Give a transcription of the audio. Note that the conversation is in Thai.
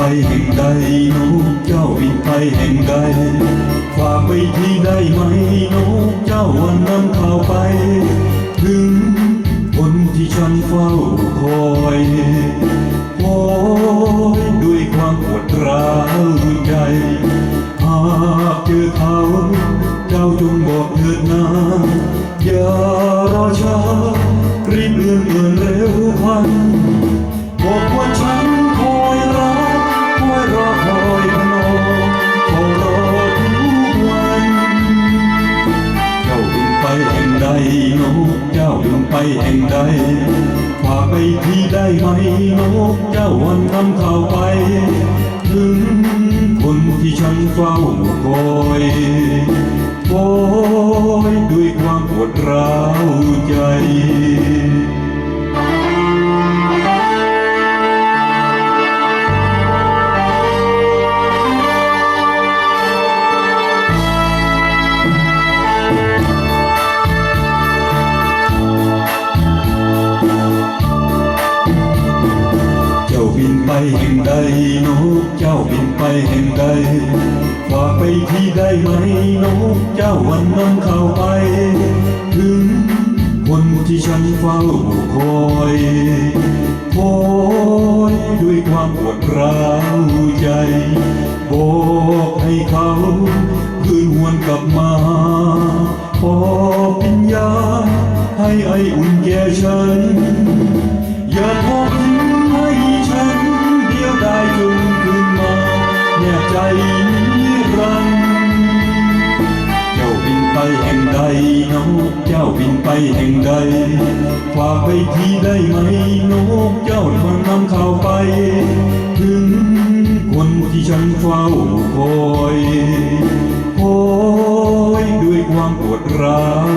ไปแห่งใดลูกเจ้าวิ่ไปแห่งใดฝาไปที่ใดไหมนกเจ้าวันนั้นเข้าไป นกเจ้าบินไปแห่งใดฝาไปที่ได้ไหมนกเจ้าวันนำข่าวไป ถึงคนที่ฉันเฝ้าคอยคอยด้วยความปวดร้าวใจ จ้าบินไปเห่งใดนกเจ้าบินไปเห็นใดฝากไปที่ใดไหมนกเจ้าวันนำข่าไป ถึงคนที่ฉันเฝ้าคอยคอยด้วยความปวดร้าวใจ ใจรันเจ้าบินไปแห่งใดนกเจ้าบินไปแห่งใดฝากไปที่ได้ไหมนกเจ้าฟังนำข่าวไป ถึงคนที่ฉันเฝ้าคอยคอยด้วยความปวดร้าว